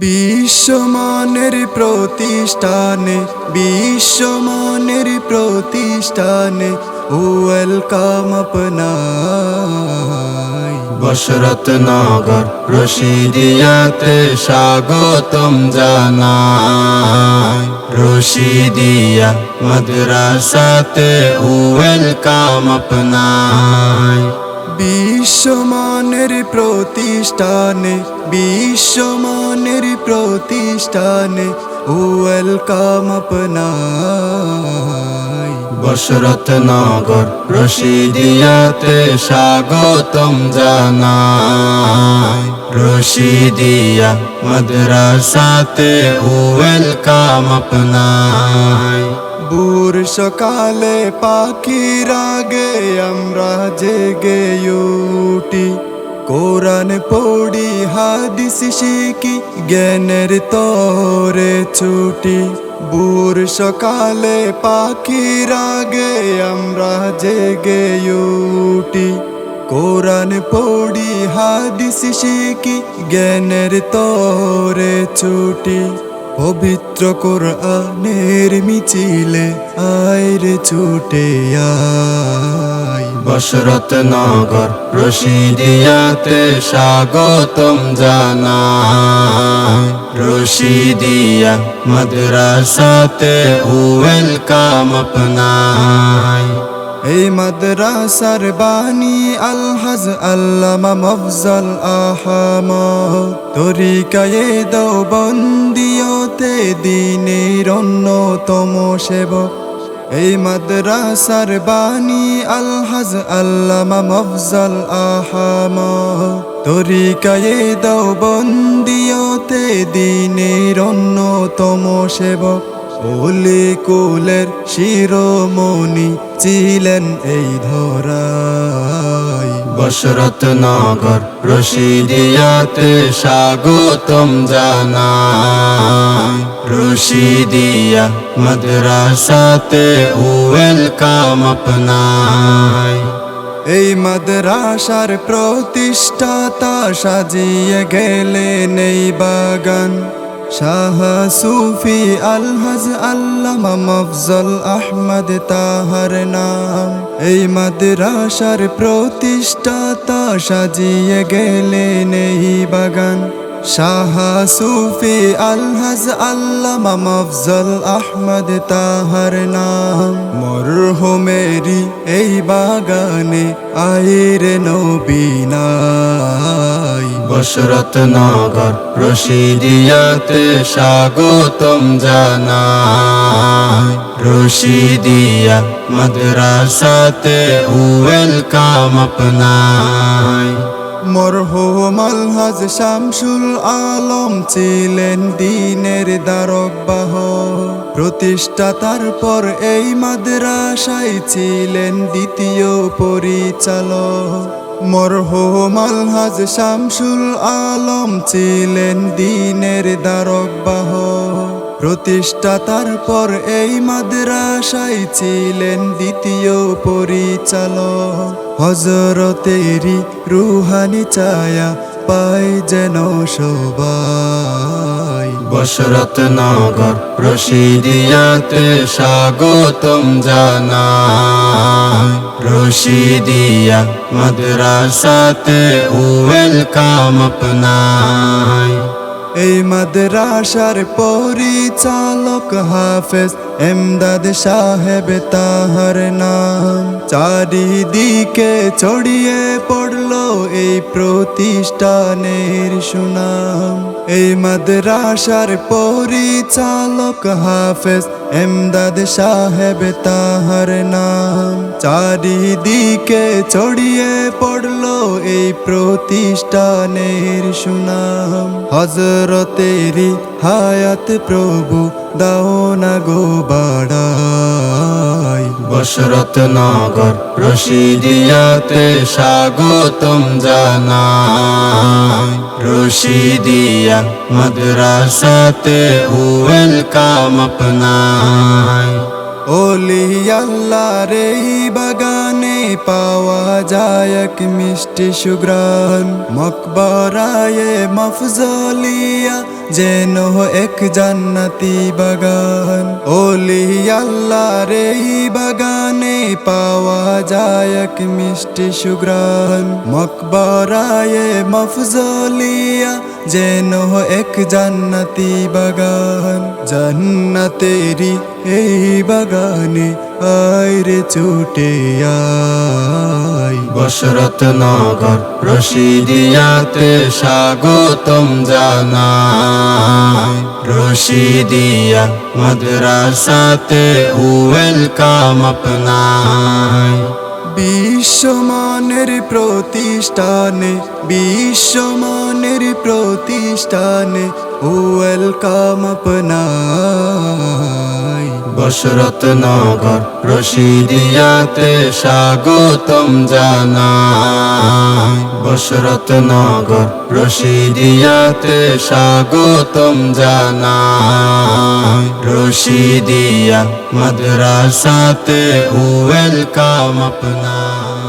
বিশ্বমানের প্রতিষ্ঠানে বিশ্বমানের প্রতিষ্ঠানে ওয়েলকাম আপনাই বশরত নগর রশিদিয়াতে স্বাগতম জানাই। রশিদিয়া মাদ্রাসাতে ওয়েলকাম আপনাই বিশ্বমানের প্রতিষ্ঠানে বিশ্বমানের প্রতিষ্ঠানে ওয়েলকাম আপনাই বশরত নগর রশিদিয়াতে স্বাগতম জানাই। রশিদিয়া মাদ্রাসাতে ওয়েলকাম আপনাই বুর সকালে পাখির আগে আমরা জেগে উঠি। কোরআন পড়ি, হাদিস শিখি, জ্ঞানের তরে ছুটি। বুর সকালে পাখির আগে আমরা জেগে উঠি। কোরআন পড়ি, হাদিস শিখি, জ্ঞানের তরে ছুটি। পবিত্র কোরআনের মিছিলে আয়রে ছুটে আয়। বশরত নগর রশিদিয়াতে স্বাগতম জানাই। রশিদিয়া মাদ্রাসাতে ওয়েলকাম আপনাই। এই মাদ্রাসার বাণী আলহাজ আল্লামা মফজল আহমদ তরিকায়ে দাও বন্দিয়তে দিনের অন্যতম সেবক। এই মাদ্রাসার বাণী আলহাজ আল্লামা মফজল আহমদ তরিকায়ে দাও বন্দিয়তে দিনের অন্যতম সেবক। ওলে কোলের শিরোমণি ছিলেন এই ধরাই। বশরত নগর রশিদিয়াতে স্বাগতম জানাই। রশিদিয়া মাদ্রাসাতে ওয়েলকাম আপনাই। এই মাদ্রাসার প্রতিষ্ঠাতা সাজিয়ে গেলেন এই বাগান। শাহ সুফি আলহাজ আল্লামা মফজল আহমদ তাহার নাম। এই মাদ্রাসার প্রতিষ্ঠাতা সাজিয়ে গেলেন এই বাগান। শাহ সুফি আলহাজ আল্লামা মফজল আহমদ তাহার নাম। মরহুমেরি এই বাগানে আয়ের নবীনাই বশরত নগর রশিদিয়াতে স্বাগতম জানাই। রশিদিয়া মাদ্রাসাতে ওয়েলকাম আপনাই। মরহুম আলহাজ শামসুল আলম ছিলেন দিনের দ্বারক বাহ। প্রতিষ্ঠাতার পর এই মাদ্রাসায় ছিলেন দ্বিতীয় পরিচালক। মরহুম আলহাজ শামসুল আলম ছিলেন দিনের দ্বারক বাহ। প্রতিষ্ঠাতার পর এই মাদ্রাসায় ছিলেন দ্বিতীয় পরিচালক। হজরতেরি রুহানি ছায়া পাই যেন সবাই। বশরত নগর রশিদিয়াতে স্বাগতম জানাই। রশিদিয়া মাদ্রাসাতে ওয়েলকাম আপনাই। এই মাদ্রাসার পরিচালক হাফেজ এমদাদ সাহেব তাহার নাম। চারিদিকে ছড়িয়ে পড়ল এই প্রতিষ্ঠানের সুনাম। এই মাদ্রাসার পরিচালক হাফেজ এমদাদ সাহেব তাহার নাম চারিদিকে ছড়িয়ে পড়ল এই প্রতিষ্ঠানের সুনাম। হজরতেরি হায়াত প্রভু দাও না গো বাড়াই। বশরত নগর রশিদিয়াতে স্বাগতম জানাই। রশিদিয়া মাদ্রাসাতে ওয়েলকাম আপনাই ওলি আল্লাহ রে বাগানে পাওয়া যায় এক মিষ্টি সুগ্রান মকবরায়ে মফজলিয়া যেন এক জান্নাতি বাগান। ওলি আল্লাহর এই বাগানে পাওয়া যায় এক মিষ্টি সুগ্রান মকবরায় মফজলিয়া যেন এক জান্নাতি বাগান। জান্নাতেরি এই বাগানে আইরে ছুটে আয়। বসরত নগর রশিদিয়াতে স্বাগতম জানাই। রশিদিয়া মাদ্রাসাতে ওয়েলকাম আপনাই। বিশ্বমানের প্রতিষ্ঠানে বিশ্বমানের প্রতিষ্ঠানে ওয়েলকাম আপনাই। বসরত নগর রশিদিয়াতে স্বাগতম জানাই। বসরত নগর রশিদিয়াতে স্বাগতম জানাই। রশিদিয়া মাদ্রাসাতে ওয়েলকাম আপনার।